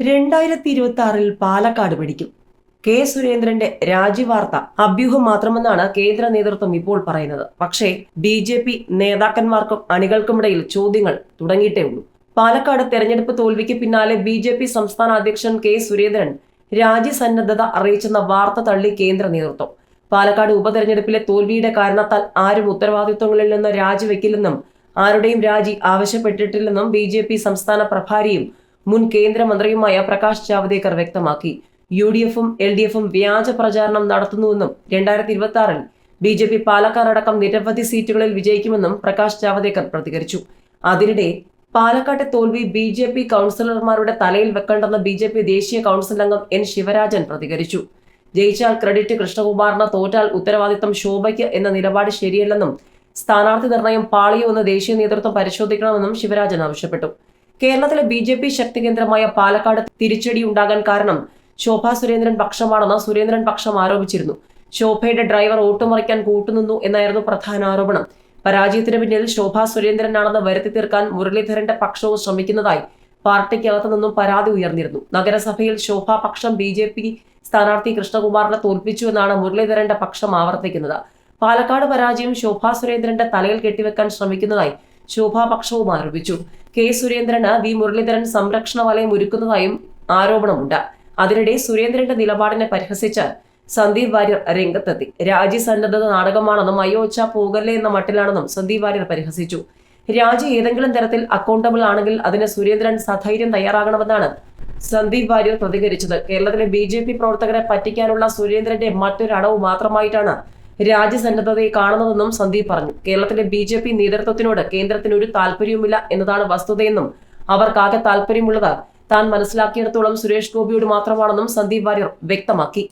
രണ്ടായിരത്തി ഇരുപത്തി ആറിൽ പാലക്കാട് പിടിക്കും. കെ സുരേന്ദ്രന്റെ രാജിവാർത്ത അഭ്യൂഹം മാത്രമെന്നാണ് കേന്ദ്ര നേതൃത്വം ഇപ്പോൾ പറയുന്നത്. പക്ഷേ ബി ജെ പി നേതാക്കന്മാർക്കും അണികൾക്കുമിടയിൽ ചോദ്യങ്ങൾ തുടങ്ങിയിട്ടേ ഉള്ളൂ. പാലക്കാട് തെരഞ്ഞെടുപ്പ് തോൽവിക്ക് പിന്നാലെ ബി ജെ പി സംസ്ഥാന അധ്യക്ഷൻ കെ സുരേന്ദ്രൻ രാജ്യസന്നദ്ധത അറിയിച്ചെന്ന വാർത്ത തള്ളി കേന്ദ്ര നേതൃത്വം. പാലക്കാട് ഉപതെരഞ്ഞെടുപ്പിലെ തോൽവിയുടെ കാരണത്താൽ ആരും ഉത്തരവാദിത്വങ്ങളിൽ നിന്ന് രാജിവെക്കില്ലെന്നും ആരുടെയും രാജി ആവശ്യപ്പെട്ടിട്ടില്ലെന്നും ബി സംസ്ഥാന പ്രഭാരിയും മുൻ കേന്ദ്രമന്ത്രിയുമായ പ്രകാശ് ജാവ്ദേക്കർ വ്യക്തമാക്കി. യു ഡി എഫും എൽ ഡി എഫും വ്യാജ പ്രചാരണം നടത്തുന്നുവെന്നും രണ്ടായിരത്തി ഇരുപത്തി ആറിൽ ബി ജെ പി പാലക്കാട് അടക്കം നിരവധി സീറ്റുകളിൽ വിജയിക്കുമെന്നും പ്രകാശ് ജാവ്ദേക്കർ പ്രതികരിച്ചു. അതിനിടെ പാലക്കാട്ടെ തോൽവി ബി ജെ പി കൗൺസിലർമാരുടെ തലയിൽ വെക്കേണ്ടെന്ന് ബി ജെ പി ദേശീയ കൗൺസിൽ അംഗം എൻ ശിവരാജൻ പ്രതികരിച്ചു. ജയിച്ചാൽ ക്രെഡിറ്റ് കൃഷ്ണകുമാറിന് തോറ്റാൽ ഉത്തരവാദിത്തം ശോഭയ്ക്ക് എന്ന നിലപാട് ശരിയല്ലെന്നും സ്ഥാനാർത്ഥി നിർണയം പാളിയോ എന്ന് ദേശീയ നേതൃത്വം പരിശോധിക്കണമെന്നും ശിവരാജൻ ആവശ്യപ്പെട്ടു. കേരളത്തിലെ ബി ജെ പി ശക്തി കേന്ദ്രമായ പാലക്കാട് തിരിച്ചടി ഉണ്ടാകാൻ കാരണം ശോഭ സുരേന്ദ്രൻ പക്ഷമാണെന്ന് സുരേന്ദ്രൻ പക്ഷം ആരോപിച്ചിരുന്നു. ശോഭയുടെ ഡ്രൈവർ ഓട്ടുമറിക്കാൻ കൂട്ടുനിന്നു എന്നായിരുന്നു പ്രധാന ആരോപണം. പരാജയത്തിന് പിന്നിൽ ശോഭാ സുരേന്ദ്രനാണെന്ന് വരുത്തി തീർക്കാൻ മുരളീധരന്റെ പക്ഷവും ശ്രമിക്കുന്നതായി പാർട്ടിക്കകത്തു നിന്നും പരാതി ഉയർന്നിരുന്നു. നഗരസഭയിൽ ശോഭ പക്ഷം ബി ജെ പി സ്ഥാനാർത്ഥി കൃഷ്ണകുമാറിനെ തോൽപ്പിച്ചു എന്നാണ് മുരളീധരന്റെ പക്ഷം ആവർത്തിക്കുന്നത്. പാലക്കാട് പരാജയം ശോഭ സുരേന്ദ്രന്റെ തലയിൽ കെട്ടിവെക്കാൻ ശ്രമിക്കുന്നതായി ശോഭാപക്ഷവും ആരോപിച്ചു. കെ. സുരേന്ദ്രന് വി. മുരളീധരൻ സംരക്ഷണ വലയം ഒരുക്കുന്നതായും ആരോപണമുണ്ട്. അതിനിടെ സുരേന്ദ്രന്റെ നിലപാടിനെ പരിഹസിച്ച് സന്ദീപ് വാര്യർ രംഗത്തെത്തി. രാജി സന്നദ്ധത നാടകമാണെന്നും അയോച്ച പോകല്ലേ എന്ന മട്ടിലാണെന്നും സന്ദീപ് വാര്യർ പരിഹസിച്ചു. രാജി ഏതെങ്കിലും തരത്തിൽ അക്കൗണ്ടബിൾ ആണെങ്കിൽ അതിന് സുരേന്ദ്രൻ സധൈര്യം തയ്യാറാകണമെന്നാണ് സന്ദീപ് വാര്യർ പ്രതികരിച്ചത്. കേരളത്തിലെ ബി ജെ പി പ്രവർത്തകരെ പറ്റിക്കാനുള്ള സുരേന്ദ്രന്റെ മറ്റൊരടവ് മാത്രമായിട്ടാണ് രാജ്യസന്നദ്ധതയെ കാണുന്നതെന്നും സന്ദീപ് പറഞ്ഞു. കേരളത്തിലെ ബി ജെ പി നേതൃത്വത്തിനോട് കേന്ദ്രത്തിന് ഒരു താല്പര്യവുമില്ല എന്നതാണ് വസ്തുതയെന്നും അവർക്കാകെ താല്പര്യമുള്ളത് താൻ മനസ്സിലാക്കിയിടത്തോളം സുരേഷ് ഗോപിയോട് മാത്രമാണെന്നും സന്ദീപ് വാര്യർ വ്യക്തമാക്കി.